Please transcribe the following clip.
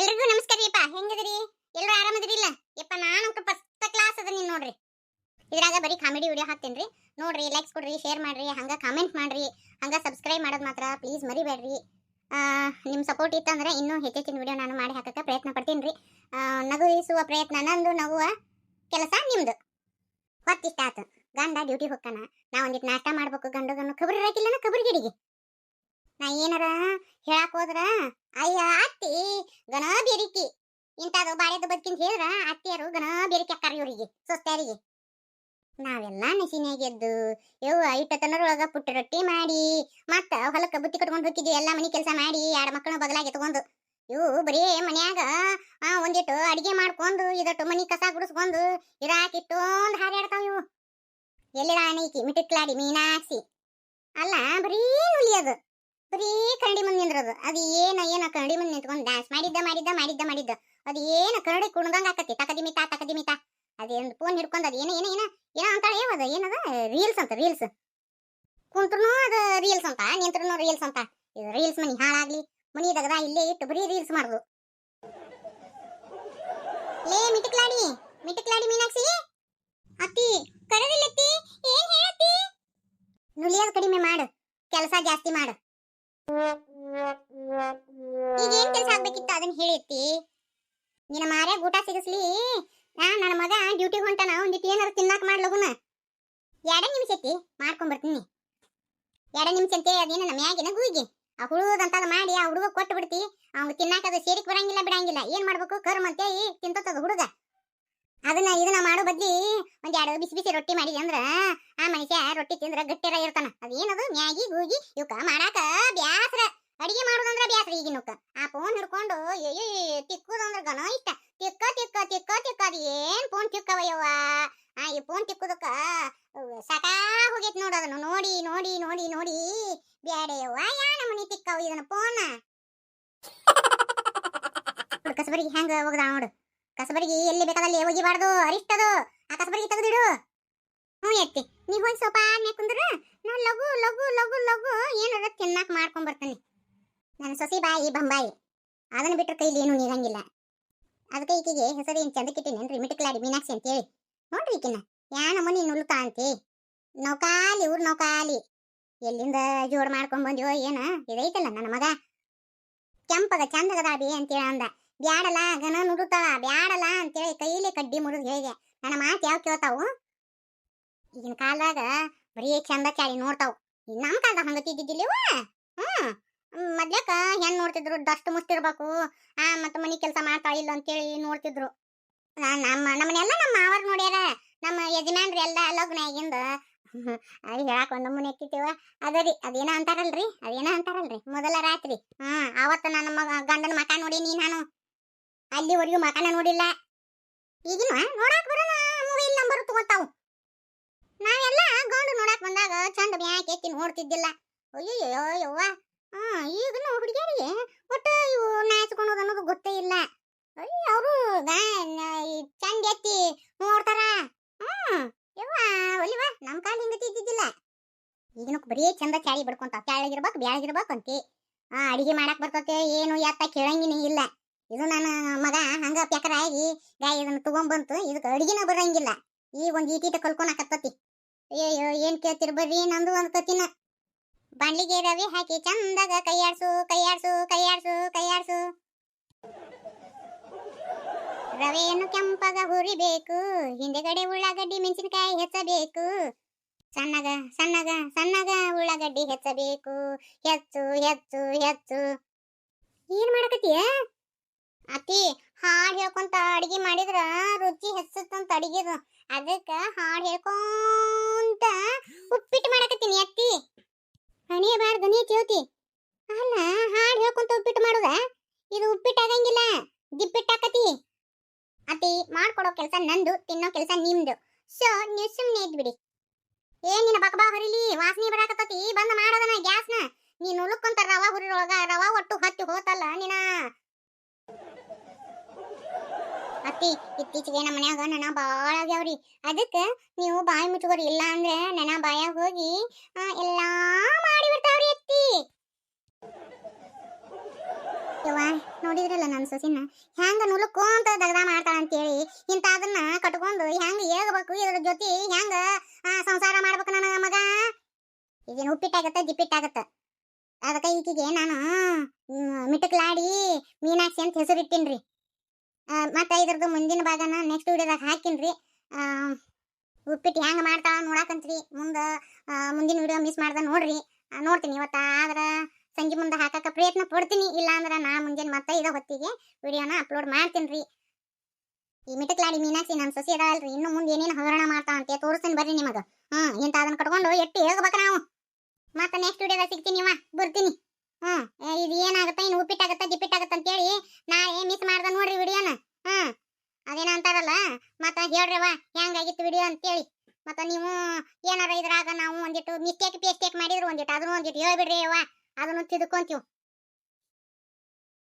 ಎಲ್ರಿಗೂ ನಮಸ್ಕಾರ ರೀಪ ಹೆಂಗದಿರಿ? ಎಲ್ಲರೂ ಆರಾಮದಿರಿಲ್ಲ? ಯಪ್ಪ ನಾನಂತೂ ಫಸ್ಟ್ ಕ್ಲಾಸ್ ಅದ ನೀನು ನೋಡ್ರಿ. ಇದ್ರಾಗ ಬರೀ ಕಾಮಿಡಿ ವಿಡಿಯೋ ಹಾಕ್ತೇನ್ರಿ. ನೋಡ್ರಿ ಲೈಕ್ಸ್ ಕೊಡ್ರಿ ಶೇರ್ ಮಾಡ್ರಿ, ಹಂಗ ಕಾಮೆಂಟ್ ಮಾಡ್ರಿ, ಹಂಗ ಸಬ್ಸ್ಕ್ರೈಬ್ ಮಾಡೋದು ಮಾತ್ರ. ಪ್ಲೀಸ್ ಮರಿಬೇಡ್ರಿ. ನಿಮ್ಮ ಸಪೋರ್ಟ್ ಇತ್ತಂದ್ರೆ ಇನ್ನೂ ಹೆಚ್ಚೆಚ್ಚಿನ ವಿಡಿಯೋ ನಾನು ಮಾಡಿ ಹಾಕಕ್ಕೆ ಪ್ರಯತ್ನ ಪಡ್ತೀನಿ ರೀ ನಗುವಿಸುವ ಪ್ರಯತ್ನ ನಂದು, ನಗುವ ಕೆಲಸ ನಿಮ್ದು. ಹೊತ್ತಿಷ್ಟ ಆತು ಗಂಡ ಡ್ಯೂಟಿ ಹೋಗ್ತಾನ. ನಾ ಒಂದಿಟ್ಟು ನಾಷ್ಟ ಮಾಡ್ಬೇಕು ಗಂಡಗನ್ನು ಕಬರಿ ಹಾಕಿಲ್ಲ ಕಬರಿ ಗಿಡಿಗೆ. ನಾ ಏನಾರ ಹೇಳಕ್ ಹೋದ್ರ, ಅಯ್ಯ ಅತ್ತಿ ಗಣ ಬೇರಿಕಿ. ಇಂಥದ್ದು ಬಾಳೆದ ಬದುಕಿಂತ ಹೇಳಿದ್ರ ಅತ್ತಿಯರು ಗಣ ಬೇರಿಕೆ ಅಕ್ಕಾರ ಇವರಿಗೆ ಸೊಸ್ತಾರಿಗೆ ನಾವೆಲ್ಲ ನಸಿನಾಗೆದ್ದು ಯವ್ವ ಇಟ್ಟತನರೊಳಗ ಪುಟ್ಟ ರೊಟ್ಟಿ ಮಾಡಿ, ಮತ್ತ ಹೊಲಕ್ಕ ಬುತ್ತಿ ಕಟ್ಕೊಂಡು ಹೋಗಿದ್ವಿ ಎಲ್ಲ ಮನಿ ಕೆಲಸ ಮಾಡಿ, ಎರಡು ಮಕ್ಕಳು ಬದಲಾಗಿ ತಗೊಂಡು. ಇವು ಬರೀ ಮನ್ಯಾಗ ಒಂದಿಟ್ಟು ಅಡಿಗೆ ಮಾಡ್ಕೊಂಡು, ಇದಟ್ಟು ಮನಿ ಕಸ ಗುಡಿಸ್ಕೊಂಡು ಇರಾಕಿಟ್ಟೊಂದು ಹಾರಾಡ್ತಾವ ಇವು. ಎಲ್ಲಿ ಆನೈಕಿ ಮಿಟಿಟ್ಲಾಡಿ ಮೀನಾಕ್ಸಿ ಅಲ್ಲ, ಬರೀ ನುಲಿಯೋದು ಬರೀ ಕನ್ನಡಿ ಮುಂದೆ ನಿಂದ್ರದು ಅದು ಏನ ಏನ ಕನ್ನಡಿ ಮುಂದೆ ನಿಂತ್ಕೊಂಡು ಡ್ಯಾನ್ಸ್ ಮಾಡಿದ್ದ ಮಾಡಿದ್ದ ಮಾಡಿದ್ದ. ಅದು ಏನ ಕರಡಿ ಕುಣದಂಗ ಆಕತಿ. ತಕದಿಮಿತ ತಕದಿಮಿತ ಅದೇನು ಫೋನ್ ಹಿಡ್ಕೊಂಡು ಅದು ಏನ ಏನ ಏನ, ಏನೋ ಅಂತಾಳೆ. ಅದ ಏನದ? ರೀಲ್ಸ್ ಅಂತ ರೀಲ್ಸ್ ಕುಂತ್ರು ಅದು ರೀಲ್ಸ್ ಅಂತ ನಿಂತ್ರು ರೀಲ್ಸ್ ಅಂತ. ಇದು ರೀಲ್ಸ್ ಮನಿ ಹಾಳಾಗ್ಲಿ. ಮನಿ ತಗದ ಇಲ್ಲೇ ಇಟ್ಟು ಬರೀ ರೀಲ್ಸ್ ಮಾಡುದು. ಲೇ, ಮಿಟಕ್ಲಾಡಿ ಮಿಟಕ್ಲಾಡಿ ಮೀನಾಕ್ಷಿ. ಅತ್ತಿ, ಕರದಿಲ್ಲತ್ತಿ? ಏನ್ ಹೇಳತ್ತಿ? ನುಲಿಯೋದು ಕಡಿಮೆ ಮಾಡು. ಕೆಲಸ ಜಾಸ್ತಿ ಮಾಡು. ಈಗ ಕೆಲಸ ಆಗ್ಬೇಕಿತ್ತು? ಅದನ್ನ ಹೇಳಿರ್ತಿ. ನಿನ್ನ ಮಾರ್ಯಾಗ ಊಟ ಸಿಗಿಸ್ಲಿ. ನಾ ನನ್ನ ಮಗ ಡ್ಯೂಟಿಗೆ ಹೊಂಟಾನ ಒಂದಿಟ್ಟು ಏನಾರು ತಿನ್ನಾಕ ಮಾಡ್ಲಗುನ ಎರಡೇ ನಿಮಿಷ ಐತಿ, ಮಾಡ್ಕೊಂಡ್ ಬರ್ತೀನಿ. ಎರಡ ನಿಮಿಷ ಅಂತ, ಅದೇನ ನಮ್ಮ ಮ್ಯಾಗಿನ ಗೂಗಿ ಆ ಹುಳುದಂತದ ಮಾಡಿ, ಆ ಹುಡುಗ ಕೊಟ್ಟು ಬಿಡ್ತಿ. ಅವ್ನು ತಿನ್ನಾಕ ಅದು ಸೇರಿಕ್ ಬರಂಗಿಲ್ಲ, ಬಿಡಂಗಿಲ್ಲ. ಏನ್ ಮಾಡ್ಬೇಕು? ಕರ್ಮ ಅಂತೇಳಿ ತಿಂತದ ಹುಡುಗ. ಅದನ್ನ ಇದನ್ನ ಮಾಡೋ ಬದ್ಲಿ ಒಂದ್ ಎರಡು ಬಿಸಿ ಬಿಸಿ ರೊಟ್ಟಿ ಮಾಡಿ ಅಂದ್ರ ಆ ಮನುಷ್ಯ ರೊಟ್ಟಿ ತಿಂದ್ರ ಗಟ್ಟಿರ ಇರ್ತಾನ. ಅದೇನದು? ಮ್ಯಾಗಿ ಗೂಗಿ ಇವಕ್ಕ ಮಾಡಾಕ ಬ್ಯಾಸ್ರ. ಅಡಿಗೆ ಮಾಡೋದಂದ್ರ ಬ್ಯಾಸ್ರ ಈಗಿನಕ್ಕ ಆ ಫೋನ್ ಹಿಡ್ಕೊಂಡು ತಿಕ್ಕುದಂದ್ರ ಗನ ಇಷ್ಟ. ತಿಕ್ಕ ತಿಕ್ಕ ತಿಕ್ಕ ತಿಕ್ಕ ಅದು ಏನ್ ಫೋನ್ ತಿಕ್ಕವಯ್ಯವ್ವ? ಆ ಈ ಫೋನ್ ತಿಕ್ಕುದಕ್ಕ ಸಾಕಾ ಹೋಗೈತಿ ನೋಡು ಅದನ್ನು. ನೋಡಿ ನೋಡಿ ನೋಡಿ ನೋಡಿ. ಬ್ಯಾಡೆಯವ್ವ ಯಾ ನಮ್ಮನಿ ತಿಕ್ಕವ ಇದನ್ನ ಫೋನ್ ಕಸಬರಿಗೆ ಹೆಂಗ ಹೋಗದ ನೋಡು. ಕಸಬರಿಗೆ ಎಲ್ಲಿ ಬೇಕಾದಲ್ಲಿ ಹೋಗಿಬಾರ್ದು ಅರಿಷ್ಟದು. ಆ ಕಸಬರಿಗೆ ತೆಗೆದಿಡು. ಹ್ಞೂ ಎತ್ತಿ. ನೀವು ಹೋಗಿ ಸ್ವಲ್ಪ ಆಡ್ನೆ ಕುಂದ್ರ ನಾ ಲಘು ಲಗು ಲಗು ಲಘು ಏನಾರ ತಿನ್ನಾಕ ಮಾಡ್ಕೊಂಡ್ ಬರ್ತೀನಿ. ನನ್ನ ಸೊಸಿ ಬಾಯಿ ಬಂಬಾಯಿ. ಅದನ್ನ ಬಿಟ್ಟರೆ ಕೈಲಿ ಏನು ನೀರಂಗಿಲ್ಲ ಅದಕ್ಕೆ ಈಕೆಗೆ ಹೆಸರು ಏನ್ ಚಂದಕ್ಕಿಟ್ಟಿನೇನ್ರಿ ಮಿಟಕ್ಲಾಡಿ ಮೀನಾಕ್ಷಿ ಅಂತೇಳಿ. ನೋಡ್ರಿ ಈಕಿನ. ಯಾ ನಮ್ಮನಿ ನುಲ್ತಾ ಅಂತಿ. ನೌಕಾಲಿ, ಊರ್ ನೌಕಾಲಿ. ಎಲ್ಲಿಂದ ಜೋಡ್ ಮಾಡ್ಕೊಂಡ್ ಬಂದ್ಯೋ ಏನ, ಇದೈತಲ್ಲ ನನ್ನ ಮಗ. ಕೆಂಪಗ, ಚಂದಗದಾಬಿ ಅಂತೇಳಿ ಅಂದ. ಬ್ಯಾಡಲ್ಲ, ಗನ ನುಡುತ್ತಾಳ ಬ್ಯಾಡಲ್ಲ ಅಂತೇಳಿ ಕೈಲಿ ಕಡ್ಡಿ ಮುರಿದು ಹೇಳಿದೆ. ನನ್ನ ಮಾತು ಯಾವ ಕೇಳ್ತಾವು? ಈಗಿನ ಕಾಲದಾಗ ಬರೀ ಚಂದ ಚಾಳಿ ನೋಡ್ತಾವು. ನಮ್ಮ ಕಾಲದ ಹಂಗ ತಿದ್ದಿದ್ದಿಲ್ಲವ ಹ್ಮ್. ಮೊದ್ಲಕ್ಕ ಹೆಣ್ಣು ನೋಡ್ತಿದ್ರು ದಷ್ಟು ಮುಸ್ತಿರ್ಬೇಕು ಆ ಮತ್ತ ಮನಿ ಕೆಲಸ ಮಾಡ್ತಾಳ ಇಲ್ಲ ಅಂತೇಳಿ ನೋಡ್ತಿದ್ರು. ನಮ್ಮ ನಮ್ಮನೆಲ್ಲ ನಮ್ಮ ಮಾವರ್ ನೋಡ್ಯಾರ. ನಮ್ಮ ಯಜಮಾನ್ರಿ ಎಲ್ಲ ಲಗ್ನ ಆಗಿಂದ ಅದು ಹೇಳಕ್ ಒಂದ್ ನಮೂನಿ ಅದ ಅದರಿ ಅದೇನ ಅಂತಾರಲ್ರಿ ಅದೇನ ಅಂತಾರಲ್ರಿ, ಮೊದಲ ರಾತ್ರಿ. ಹ್ಮ್, ಅವತ್ತು ನನ್ನ ಮಗ ಗಂಡನ ಮಕ ನೀ ನಾನು. ಅಲ್ಲಿವರೆಗೂ ಮಕನ ನೋಡಿಲ್ಲ. ಈಗಿನ ನೋಡಕ್ ಬರೋಣ ಮೊಬೈಲ್ ನಂಬರ್ ತಗೋತಾವು ನಾವೆಲ್ಲ ಗಂಡು ನೋಡಕ್ ಬಂದಾಗ ಚಂದ ಬ್ಯಾಕ್ ಎತ್ತಿ ನೋಡ್ತಿದ್ದಿಲ್ಲ. ಅಯ್ಯಯ್ಯೋ, ಯವ್ವ. ಹಾ ಈಗಿನ ಹುಡುಗಿಯರಿಗೆ ಒಟ್ಟು ಇವು ನಾಚ್ಕೊಳೋದು ಅನ್ನೋದು ಗೊತ್ತೇ ಇಲ್ಲ. ಅಯ್ಯ ಅವರು ಚಂದ ಎತ್ತಿ ನೋಡ್ತಾರ. ಹ್ಮ್, ಯವ್ವ ಒಲಿವ ನಮ್ಮ ಕಾಲ ಹಿಂಗ ತಿದ್ದಿದ್ದಿಲ್ಲ. ಈಗಿನ ಬರೀ ಚಂದ ಚಾಳಿ ಬಿಡ್ಕೊಂತ ಕೆಳಗಿರ್ಬೇಕು, ಬ್ಯಾಳಿಗಿರ್ಬೇಕು ಅಂತಿ. ಆ, ಅಡಿಗೆ ಮಾಡಕ್ ಬರ್ತತೆ, ಏನು ಎತ್ತ ಕೇಳಂಗಿನೇ ಇಲ್ಲ. ಇದು ನನ್ನ ಮಗ ಹಂಗ ಪ್ಯಾಕರಾಗಿ ಗಾಯ ಇದನ್ನ ತಗೊಂಡ್ಬಂತು ಇದಕ್ಕೆ ಅಡಿಗೆನ ಬರಂಗಿಲ್ಲ. ಈ ಒಂದ್ ಈಟೀಟ ಕಲ್ಕೊಳಕತ್ತತಿ ಅಯ್ಯೋ ಏನ್ ಕೇಳ್ತಿರ್ ಬರ್ರಿ, ನಂದು ಒಂದ್ ಕತಿನ ಬಾಂಡ್ಲಿಗೆ ರವಿ ಹಾಕಿ ಚಂದಾಗ ಕೈಯಾಡ್ಸು ಕೈಯಾಡ್ಸು ಕೈಯಾಡ್ಸು ಕೈಯಾಡ್ಸು. ರವೆಯನ್ನು ಕೆಂಪಗ ಹುರಿಬೇಕು, ಹಿಂದೆಗಡೆ ಉಳ್ಳಾಗಡ್ಡಿ ಮೆಣಸಿನಕಾಯಿ ಹೆಚ್ಚಬೇಕು. ಸಣ್ಣಗ ಸಣ್ಣಗ ಸಣ್ಣಗ ಉಳ್ಳಾಗಡ್ಡಿ ಹೆಚ್ಚಬೇಕು. ಹೆಚ್ಚು ಹೆಚ್ಚು ಹೆಚ್ಚು. ಏನ್ ಮಾಡಕತ್ತೀಯ? ಅತಿ ಹಾಡು ಹೇಳ್ಕೊಂತ ಅಡಿಗೆ ಮಾಡಿದ್ರ ರುಚಿ ಹೆಚ್ಚುತ್ತಂತ ಅಡಿಗೆದು. ಅದಕ್ಕ ಹಾಡು ಹೇಳ್ಕೊಂತ ಉಪ್ಪಿಟ್ಟು ಮಾಡಕತ್ತೀನಿ ಅತ್ತಿ. ಹಣಿಯಬಾರ್ದು ನೀ ಚೇವತಿ ಅಲ್ಲ ಹಾಡು ಹೇಳ್ಕೊಂತ ಉಪ್ಪಿಟ್ಟು ಮಾಡುದ? ಇದು ಉಪ್ಪಿಟ್ಟು ಆಗಂಗಿಲ್ಲ, ದಿಪ್ಪಿಟ್ಟು ಹಾಕತಿ ಅತಿ ಮಾಡ್ಕೊಡೋ ಕೆಲಸ ನಂದು, ತಿನ್ನೋ ಕೆಲಸ ನಿಮ್ದು. ಸೊ ನೀವು ಸುಮ್ಮನೆ ಇದ್ಬಿಡಿ ಏನ್ ನಿನ್ನ ಬಕಬಾ ಹುರಿಲಿ? ವಾಸನೆ ಬರಾಕತ್ತತಿ? ಬಂದ ಮಾಡೋದನ ಗ್ಯಾಸ್ನ. ನೀನು ಉಳುಕೊಂತ ರವಾ ಹುರಿರೊಳಗ ರವಾ ಒಟ್ಟು ಹತ್ತಿ ಹೋತಲ್ಲ ನೀನ ಅತ್ತಿ ಇತ್ತೀಚೆಗೆ ನಮ್ಮ ಮನ್ಯಾಗ ನನ ಬಾಳ ಆಗ್ಯಾವ್ರಿ. ಅದಕ್ಕೆ ನೀವು ಬಾಯಿ ಮುಚ್ಕೋರಿ ಇಲ್ಲ ಅಂದ್ರೆ ನನ ಬಾಯಾಗ ಹೋಗಿ ಎಲ್ಲ ಮಾಡಿ ಬಿಡ್ತಾವ್ರಿ ಅತ್ತಿ. ನೋಡಿದ್ರಲ್ಲ ನನ್ನ ಸೊಸಿನ? ಹೆಂಗ ನುಲುಕೋಂತ ದಗದ ಮಾಡ್ತಾಳ ಅಂತೇಳಿ ಇಂತ ಅದನ್ನ ಕಟ್ಕೊಂಡು ಹೆಂಗ ಏಗಬೇಕು ಇದ್ರ ಜೊತೆ ಹೆಂಗ ಸಂಸಾರ ಮಾಡ್ಬೇಕು ನನ್ನ ಮಗ? ಈಗೇನು ಉಪ್ಪಿಟ್ಟಾಗತ್ತ ದಿಪ್ಪಿಟ್ಟಾಗತ್ತ ಅದಕ್ಕೆ ಈಕಿಗೆ ನಾನು ಮಿಟಕ್ಲಾಡಿ, ಮೀನಾಕ್ಷಿ ಅಂತ ಹೆಸರಿಟ್ಟಿನ್ರಿ. ಮತ್ತೆ ಇದ್ರದ್ದು ಮುಂದಿನ ಭಾಗನ ನೆಕ್ಸ್ಟ್ ವಿಡಿಯೋದಾಗ ಹಾಕಿನ್ರಿ. ಉಪ್ಪಿಟ್ಟು ಹೆಂಗ ಮಾಡ್ತಾಳ ನೋಡಾಕಂತ್ರಿ. ಮುಂದ ಮುಂದಿನ ವಿಡಿಯೋ ಮಿಸ್ ಮಾಡ್ದ ನೋಡ್ರಿ. ನೋಡ್ತೀನಿ ಇವತ್ತ, ಆದ್ರ ಸಂಜೆ ಮುಂದೆ ಹಾಕಕ ಪ್ರಯತ್ನ ಪಡ್ತೀನಿ. ಇಲ್ಲ ಅಂದ್ರೆ ನಾ ಮುಂಜಾನೆ ಮತ್ತೆ ಇದ ಹೊತ್ತಿಗೆ ವಿಡಿಯೋನ ಅಪ್ಲೋಡ್ ಮಾಡ್ತೀನಿ ರೀ ಈ ಮಿಟಕ್ಲಾಡಿ ಮೀನಾಕ್ಷಿ ನಮ್ಮ ಸೊಸಿ ಅದಾವಲ್ರಿ ಇನ್ನು ಮುಂದೆ ಏನೇನು ಹಗರಣ ಮಾಡ್ತಾವ ಅಂತ ತೋರಿಸ್ತೀನಿ ಬರ್ರಿ ನಿಮಗೆ. ಹ್ಮ್ ಇಂತ ಅದನ್ನ ಕಟ್ಕೊಂಡು ಎಟ್ಟು ಹೇಗಬೇಕು ನಾವು. ಮತ್ತೆ ನೆಕ್ಸ್ಟ್ ವಿಡಿಯೋದಾಗ ಸಿಗ್ತೀನಿ ಅವ ಬರ್ತೀನಿ. ಏ, ಇದು ಏನಾಗುತ್ತೆ ಇನ್ನು ಉಪ್ಪಿಟ್ಟಾಗತ್ತ ದಿಪ್ಪಿಟ್ಟಾಗತ್ತ ಅಂತೇಳಿ ನಾಳೆ ಮಿಸ್ ಮಾಡ್ದ ನೋಡ್ರಿ ವಿಡಿಯೋನ. ಹ್ಮ್ ಅದೇನ ಅಂತಾರಲ್ಲ ಮತ್ತೆ ಹೇಳ್ರವ ಹೆಂಗಾಗಿತ್ತು ವಿಡಿಯೋ ಅಂತೇಳಿ. ಮತ್ತೆ ನೀವು ಏನಾರ ಇದ್ರಾಗ ನಾವು ಒಂದಿಟ್ಟು ಮಿಸ್ಟೇಕ್ ಪೇಸ್ಟೇಕ್ ಮಾಡಿದ್ರು ಒಂದಿಟ್ಟು ಅದನ್ನು ಒಂದಿಟ್ಟು ಹೇಳ್ಬಿಡ್ರಿ ಅವ್ವ ಅದನ್ನು ತಿದ್ಕೊಂತೀವಿ.